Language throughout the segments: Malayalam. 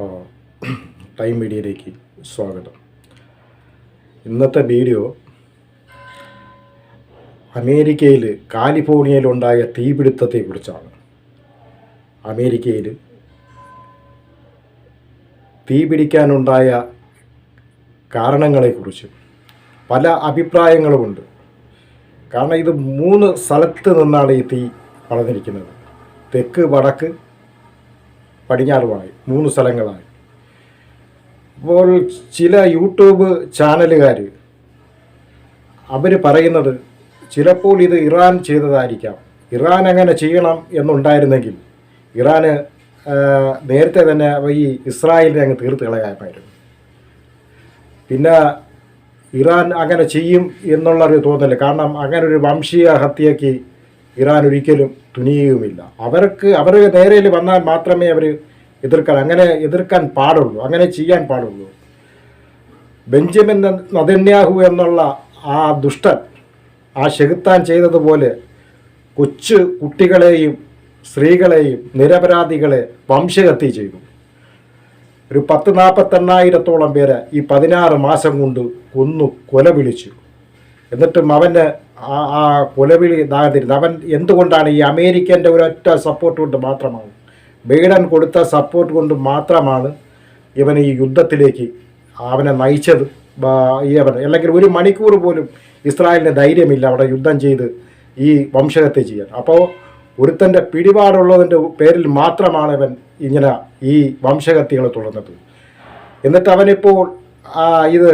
ടൈം മീഡിയയിലേക്ക് സ്വാഗതം. ഇന്നത്തെ വീഡിയോ അമേരിക്കയിൽ കാലിഫോർണിയയിലുണ്ടായ തീപിടുത്തത്തെക്കുറിച്ചാണ്. അമേരിക്കയിൽ തീപിടിക്കാനുണ്ടായ കാരണങ്ങളെക്കുറിച്ച് പല അഭിപ്രായങ്ങളുമുണ്ട്. കാരണം ഇത് മൂന്ന് സ്ഥലത്ത് നിന്നാണ് ഈ തീ വളർന്നിരിക്കുന്നത്. തെക്ക് വടക്ക് പടിഞ്ഞാറുമായി മൂന്ന് സ്ഥലങ്ങളായി. അപ്പോൾ ചില യൂട്യൂബ് ചാനലുകാർ അവർ പറയുന്നത് ചിലപ്പോൾ ഇത് ഇറാൻ ചെയ്തതായിരിക്കാം. ഇറാൻ അങ്ങനെ ചെയ്യണം എന്നുണ്ടായിരുന്നെങ്കിൽ ഇറാന് നേരത്തെ തന്നെ ഈ ഇസ്രായേലിനെ അങ്ങ് തീർത്ത് കളയാമായിരുന്നു. പിന്നെ ഇറാൻ അങ്ങനെ ചെയ്യും എന്നുള്ളൊരു തോന്നൽ കാരണം അങ്ങനെ ഒരു വംശീയ ഹത്യയ്ക്ക് ഇറാൻ ഒരിക്കലും തുനിയുകയുമില്ല. അവർക്ക് അവർ നേരയിൽ വന്നാൽ മാത്രമേ അവർ എതിർക്കാൻ അങ്ങനെ എതിർക്കാൻ പാടുള്ളൂ അങ്ങനെ ചെയ്യാൻ പാടുള്ളൂ. ബെഞ്ചമിൻ നദന്യാഹു എന്നുള്ള ആ ദുഷ്ടൻ ആ ഷെഹുത്താൻ ചെയ്തതുപോലെ കൊച്ചു കുട്ടികളെയും സ്ത്രീകളെയും നിരപരാധികളെ വംശഹത്യ ചെയ്തു. ഒരു പത്ത് നാൽപ്പത്തെണ്ണായിരത്തോളം പേരെ ഈ പതിനാറ് മാസം കൊണ്ട് കൊന്നു കൊല വിളിച്ചു എന്നിട്ടും അവന് ആ കൊലവിളി ഇതാകത്തിരുന്നു അവൻ എന്തുകൊണ്ടാണ് ഈ അമേരിക്കന്റെ ഒരൊറ്റ സപ്പോർട്ട് കൊണ്ട് മാത്രമാണ്? ബൈഡൻ കൊടുത്ത സപ്പോർട്ട് കൊണ്ട് മാത്രമാണ് ഇവൻ ഈ യുദ്ധത്തിലേക്ക് അവനെ നയിച്ചത്. അവൻ അല്ലെങ്കിൽ ഒരു മണിക്കൂർ പോലും ഇസ്രായേലിന് ധൈര്യമില്ല അവിടെ യുദ്ധം ചെയ്ത് ഈ വംശഹത്യ ചെയ്യാൻ. അപ്പോൾ ഒരുത്തന്റെ പിടിപാടുള്ളതിന്റെ പേരിൽ മാത്രമാണ് ഇവൻ ഇങ്ങനെ ഈ വംശഹത്യകൾ തുടർന്നത്. എന്നിട്ട് അവനിപ്പോൾ ഇത്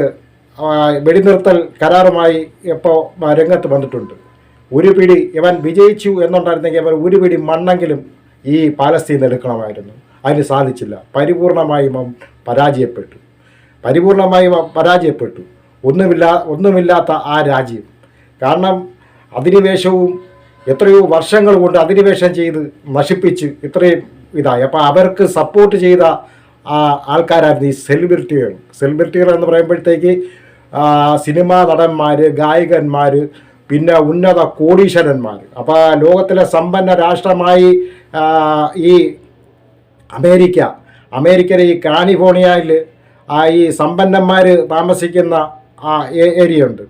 വെടിനിർത്തൽ കരാറുമായി ഇപ്പോൾ രംഗത്ത് വന്നിട്ടുണ്ട്. ഒരു പിടി ഇവൻ വിജയിച്ചു എന്നുണ്ടായിരുന്നെങ്കിൽ അവർ ഒരു പിടി മണ്ണെങ്കിലും ഈ പാലസ്തീൻ എടുക്കണമായിരുന്നു. അതിന് സാധിച്ചില്ല. പരിപൂർണമായും പരാജയപ്പെട്ടു. പരിപൂർണമായും പരാജയപ്പെട്ടു. ഒന്നുമില്ലാ ഒന്നുമില്ലാത്ത ആ രാജ്യം. കാരണം അധിനിവേശവും എത്രയോ വർഷങ്ങൾ കൊണ്ട് അധിനിവേശം ചെയ്ത് നശിപ്പിച്ച് ഇത്രയും ഇതായി. അപ്പോൾ അവർക്ക് സപ്പോർട്ട് ചെയ്ത ആ ആൾക്കാരായിരുന്നു ഈ സെലിബ്രിറ്റികൾ. സെലിബ്രിറ്റികൾ എന്ന് പറയുമ്പോഴത്തേക്ക് സിനിമാ നടന്മാർ ഗായകന്മാർ പിന്നെ ഉന്നത കോടീശ്വരന്മാർ അപ്പോൾ ലോകത്തിലെ സമ്പന്ന രാഷ്ട്രമായി ഈ അമേരിക്ക അമേരിക്കയിലെ ഈ കാലിഫോർണിയയിൽ ഈ സമ്പന്നന്മാർ താമസിക്കുന്ന ആ ഏരിയ ഉണ്ട്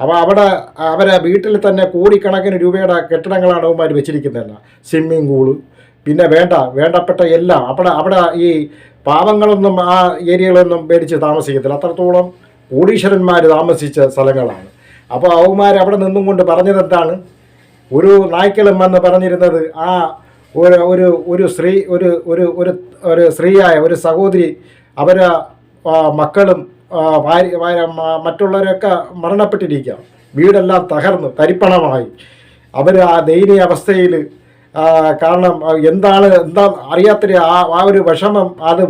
അപ്പോൾ അവിടെ അവരെ വീട്ടിൽ തന്നെ കോടിക്കണക്കിന് രൂപയുടെ കെട്ടിടങ്ങളാണ് അവന്മാർ വെച്ചിരിക്കുന്നത് സ്വിമ്മിംഗ് പൂൾ പിന്നെ വേണ്ട വേണ്ടപ്പെട്ട എല്ലാം. അവിടെ അവിടെ ഈ പാവങ്ങളൊന്നും ആ ഏരിയകളൊന്നും പേടിച്ച് താമസിക്കത്തില്ല. അത്രത്തോളം കോടീശ്വരന്മാർ താമസിച്ച സ്ഥലങ്ങളാണ്. അപ്പോൾ അവന്മാർ അവിടെ നിന്നും കൊണ്ട് പറഞ്ഞത് എന്താണ്? ഒരു നായ്ക്കളും വന്ന് പറഞ്ഞിരുന്നത് ആ ഒരു ഒരു ഒരു സ്ത്രീ ഒരു ഒരു ഒരു ഒരു സ്ത്രീയായ ഒരു സഹോദരി അവരെ മക്കളും ഭാര്യ മറ്റുള്ളവരൊക്കെ മരണപ്പെട്ടിരിക്കുക വീടെല്ലാം തകർന്ന് തരിപ്പണമായി. അവർ ആ ദയനീയ അവസ്ഥയിൽ കാരണം എന്താണ് എന്താ അറിയാത്ത ആ ഒരു വിഷമം അത്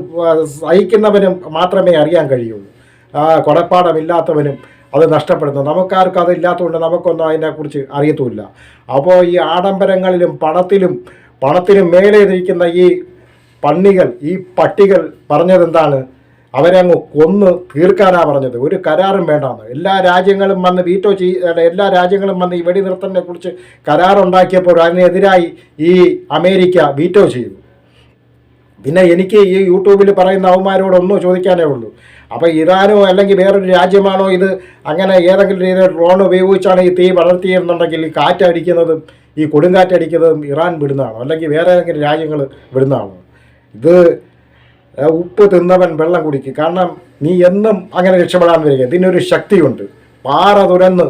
സഹിക്കുന്നവനും മാത്രമേ അറിയാൻ കഴിയുള്ളൂ. കൊടപ്പാടമില്ലാത്തവനും അത് നഷ്ടപ്പെടുന്നു. നമുക്കാർക്കും അതില്ലാത്തതുകൊണ്ട് നമുക്കൊന്നും അതിനെക്കുറിച്ച് അറിയത്തുമില്ല. അപ്പോൾ ഈ ആഡംബരങ്ങളിലും പണത്തിലും പണത്തിനും മേലെ നിൽക്കുന്ന ഈ പണ്ണികൾ ഈ പട്ടികൾ പറഞ്ഞതെന്താണ്? അവരെ അങ്ങ് കൊന്ന് തീർക്കാനാ പറഞ്ഞത്. ഒരു കരാറും വേണ്ടാന്ന്. എല്ലാ രാജ്യങ്ങളും വന്ന് വീറ്റോ ചെയ്യ എല്ലാ രാജ്യങ്ങളും വന്ന് ഈ വെടിനിർത്തലിനെ കുറിച്ച് കരാറുണ്ടാക്കിയപ്പോൾ അതിനെതിരായി ഈ അമേരിക്ക വീറ്റോ ചെയ്തു. പിന്നെ എനിക്ക് ഈ യൂട്യൂബിൽ പറയുന്ന അവന്മാരോടൊന്നും ചോദിക്കാനേ ഉള്ളൂ. അപ്പോൾ ഇറാനോ അല്ലെങ്കിൽ വേറൊരു രാജ്യമാണോ ഇത്? അങ്ങനെ ഏതെങ്കിലും രീതിയിൽ ഡ്രോൺ ഉപയോഗിച്ചാണ് ഈ തീ വളർത്തിയെന്നുണ്ടെങ്കിൽ ഈ കാറ്റടിക്കുന്നതും ഈ കൊടുങ്കാറ്റടിക്കുന്നതും ഇറാൻ വിടുന്നതാണോ? അല്ലെങ്കിൽ വേറെ ഏതെങ്കിലും രാജ്യങ്ങൾ വിടുന്നതാണോ? ഇത് ഉപ്പ് തിന്നവൻ വെള്ളം കുടിക്കും. കാരണം നീ എന്നും അങ്ങനെ രക്ഷപ്പെടാൻ വരിക. ഇതിനൊരു ശക്തിയുണ്ട്. പാറ തുരന്ന്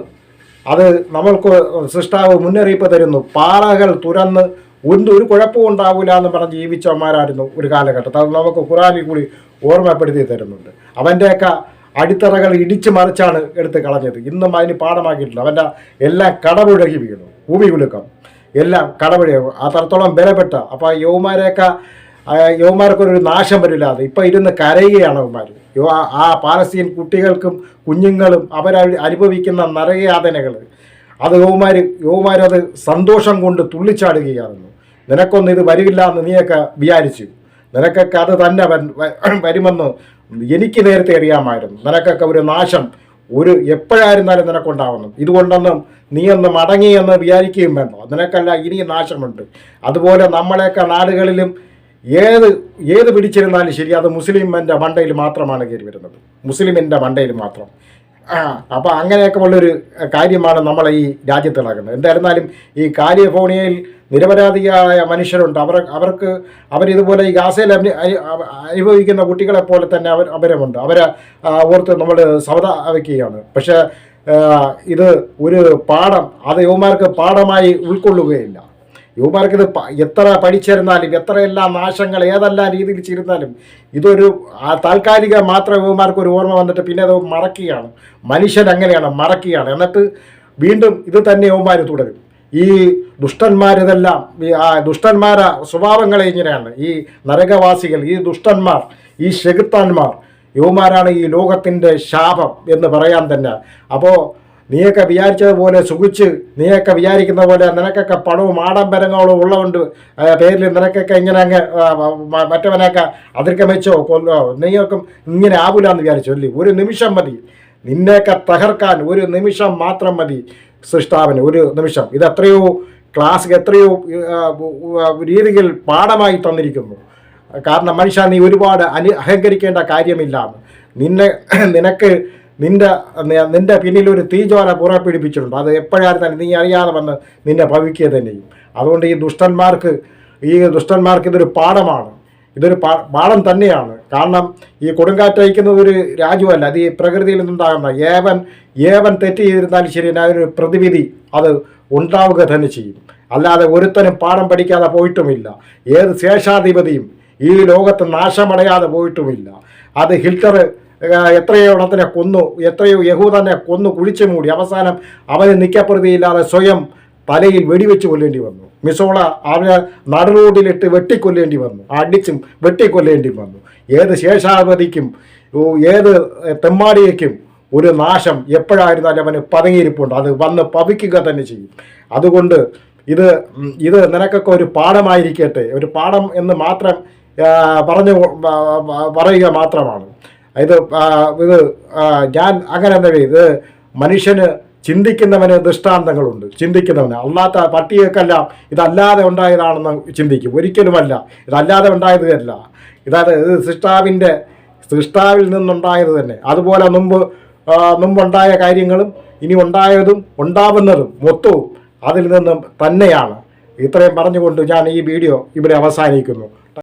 അത് നമ്മൾക്ക് സൃഷ്ടാവ് മുന്നറിയിപ്പ് തരുന്നു. പാറകൾ തുരന്ന് ഒന്നും ഒരു കുഴപ്പവും ഉണ്ടാവില്ല എന്ന് പറഞ്ഞ് ജീവിച്ചവന്മാരായിരുന്നു ഒരു കാലഘട്ടത്തിൽ അത് നമുക്ക് ഖുറാനിൽ കൂടി ഓർമ്മപ്പെടുത്തി തരുന്നുണ്ട്. അവന്റെയൊക്കെ അടിത്തറകൾ ഇടിച്ചു മറിച്ചാണ് എടുത്ത് കളഞ്ഞത്. ഇന്നും അതിന് പാഠമാക്കിയിട്ടില്ല അവന്റെ എല്ലാം കടപുഴകി വീണു. ഭൂമി കുലുക്കം എല്ലാം ആ അത്രത്തോളം ബലപ്പെട്ട. അപ്പോൾ യൗമാരെയൊക്കെ യൗമാർക്കൊരു നാശം വരില്ലാതെ ഇപ്പം ഇരുന്ന് കരയുകയാണ് അവന്മാർ യോ- ആ പാലസ്തീൻ കുട്ടികൾക്കും കുഞ്ഞുങ്ങളും അവർ അനുഭവിക്കുന്ന നരകയാതനകൾ അത് യൗമാർ യൗമാരത് സന്തോഷം കൊണ്ട് തുള്ളിച്ചാടുകയായിരുന്നു. നിനക്കൊന്നും ഇത് വരില്ല എന്ന് നീയൊക്കെ വിചാരിച്ചു. നിനക്കൊക്കെ അത് തന്നെ വരുമെന്ന് എനിക്ക് നേരത്തെ അറിയാമായിരുന്നു. നിനക്കൊക്കെ ഒരു നാശം ഒരു എപ്പോഴായിരുന്നാലും നിനക്കുണ്ടാവുന്നു. ഇതുകൊണ്ടൊന്നും നീയൊന്നും മടങ്ങി എന്ന് വിചാരിക്കുകയും വേണ്ട. നിനക്കല്ല ഇനിയും നാശമുണ്ട്. അതുപോലെ നമ്മളെയൊക്കെ നാടുകളിലും ഏത് ഏത് പിടിച്ചിരുന്നാലും ശരി അത് മുസ്ലിമിന്റെ മണ്ടയിൽ മാത്രമാണ് കയറി വരുന്നത്. മുസ്ലിമിന്റെ മണ്ടയിൽ മാത്രം. ആ അപ്പോൾ അങ്ങനെയൊക്കെ ഉള്ളൊരു കാര്യമാണ് നമ്മൾ ഈ രാജ്യത്ത് നടക്കുന്നത് എന്തായിരുന്നാലും ഈ കാലിഫോർണിയയിൽ നിരപരാധിയായ മനുഷ്യരുണ്ട്. അവർ അവർക്ക് അവരിതുപോലെ ഈ ഗാസയിൽ അനുഭവിക്കുന്ന കുട്ടികളെ പോലെ തന്നെ അവർ അവരുമുണ്ട്. അവരെ ഓർത്ത് നമ്മൾ സവതാവയ്ക്കുകയാണ് പക്ഷേ ഇത് ഒരു പാഠം അത് യുവമാർക്ക് പാഠമായി ഉൾക്കൊള്ളുകയില്ല. യുവമാർക്ക് ഇത് പ- എത്ര പഠിച്ചിരുന്നാലും എത്രയെല്ലാം നാശങ്ങൾ ഏതെല്ലാം രീതിയിൽ ചെയ്തിരുന്നാലും ഇതൊരു ആ താൽക്കാലിക മാത്രം യുവമാർക്ക് ഒരു ഓർമ്മ വന്നിട്ട് പിന്നെ അത് മറക്കുകയാണ്. മനുഷ്യൻ അങ്ങനെയാണ് മറക്കുകയാണ്. എന്നിട്ട് വീണ്ടും ഇത് തന്നെ യുവമാർ തുടരും. ഈ ദുഷ്ടന്മാരിതെല്ലാം ആ ദുഷ്ടന്മാര സ്വഭാവങ്ങളെ ഇങ്ങനെയാണ്. ഈ നരകവാസികൾ ഈ ദുഷ്ടന്മാർ ഈ ശെകുത്താന്മാർ യുവമാരാണ് ഈ ലോകത്തിന്റെ ശാപം എന്ന് പറയാൻ തന്നെ. അപ്പോൾ നീയൊക്കെ വിചാരിച്ചതുപോലെ സുഖിച്ച് നീയൊക്കെ വിചാരിക്കുന്ന പോലെ നിനക്കൊക്കെ പണവും ആഡംബരങ്ങളും ഉള്ളതുകൊണ്ട് പേരിൽ നിനക്കൊക്കെ ഇങ്ങനെ അങ്ങ് മറ്റവനൊക്കെ അതിർക്കം അതിർക്കമെച്ചോ കൊല്ലോ നീയൊക്കെ ഇങ്ങനെ ആവൂലെന്ന് വിചാരിച്ചു. അല്ലേ? ഒരു നിമിഷം മതി. നിന്നെയൊക്കെ തകർക്കാൻ ഒരു നിമിഷം മാത്രം മതി സൃഷ്ടാവിന്. ഒരു നിമിഷം. ഇത് എത്രയോ ക്ലാസ് എത്രയോ രീതിയിൽ പാഠമായി തന്നിരിക്കുന്നു. കാരണം മനുഷ്യ നീ ഒരുപാട് അനു അഹങ്കരിക്കേണ്ട കാര്യമില്ല. നിന്നെ നിനക്ക് നിന്റെ നിന്റെ പിന്നിൽ ഒരു തീജ്വാല പുറപ്പെടുപ്പിച്ചിട്ടുണ്ട് അത് എപ്പോഴായിരുന്നാലും നീ അറിയാതെ വന്ന് നിന്നെ ഭവിക്കുക തന്നെയും അതുകൊണ്ട് ഈ ദുഷ്ടന്മാർക്ക് ഈ ദുഷ്ടന്മാർക്ക് ഇതൊരു പാഠമാണ്. ഇതൊരു പാഠം തന്നെയാണ്. കാരണം ഈ കൊടുങ്കാറ്റ് അയക്കുന്നത് ഒരു രാജ്യമല്ല അത് ഈ പ്രകൃതിയിൽ നിന്നുണ്ടാകുന്ന ഏവൻ ഏവൻ തെറ്റ് ചെയ്തിരുന്നാലും ശരി അതിനൊരു പ്രതിവിധി അത് ഉണ്ടാവുക തന്നെ ചെയ്യും. അല്ലാതെ ഒരുത്തനും പാഠം പഠിക്കാതെ പോയിട്ടുമില്ല. ഏത് ശേഷാധിപതിയും ഈ ലോകത്ത് നാശമടയാതെ പോയിട്ടുമില്ല. അത് ഹിൽട്ടർ എത്രയോ ഇടത്തിനെ കൊന്നു എത്രയോ യഹൂദനെ കൊന്നു കുഴിച്ചു മൂടി. അവസാനം അവന് നിക്കപ്രതിയില്ലാതെ സ്വയം തലയിൽ വെടിവെച്ച് കൊല്ലേണ്ടി വന്നു. മിസോള അവനെ നടുറോഡിലിട്ട് വെട്ടിക്കൊല്ലേണ്ടി വന്നു. അടിച്ചും വെട്ടിക്കൊല്ലേണ്ടി വന്നു. ഏത് ശേഷാവധിക്കും ഏത് തെമ്മാടിയേക്കും ഒരു നാശം എപ്പോഴായിരുന്നാലും അവന് പതുങ്ങിയിരിപ്പുണ്ട്. അത് വന്ന് പവിക്കുക തന്നെ ചെയ്യും. അതുകൊണ്ട് ഇത് ഇത് നിനക്കൊക്കെ ഒരു പാഠമായിരിക്കട്ടെ. ഒരു പാഠം എന്ന് മാത്രം പറഞ്ഞു പറയുക മാത്രമാണ്. ഇത് ഇത് ഞാൻ അങ്ങനെ എന്താ ഇത് മനുഷ്യന് ചിന്തിക്കുന്നവന് ദൃഷ്ടാന്തങ്ങളുണ്ട്. ചിന്തിക്കുന്നവന്. അല്ലാത്ത പട്ടികൾക്കെല്ലാം ഇതല്ലാതെ ഉണ്ടായതാണെന്ന് ചിന്തിക്കും. ഒരിക്കലുമല്ല. ഇതല്ലാതെ ഉണ്ടായതല്ല ഇതായത് ഇത് സൃഷ്ടാവിന്റെ സൃഷ്ടാവിൽ നിന്നുണ്ടായത് തന്നെ. അതുപോലെ മുമ്പ് മുമ്പുണ്ടായ കാര്യങ്ങളും ഇനി ഉണ്ടായതും ഉണ്ടാവുന്നതും മൊത്തവും അതിൽ നിന്നും തന്നെയാണ്. ഇത്രയും പറഞ്ഞുകൊണ്ട് ഞാൻ ഈ വീഡിയോ ഇവിടെ അവസാനിക്കുന്നു.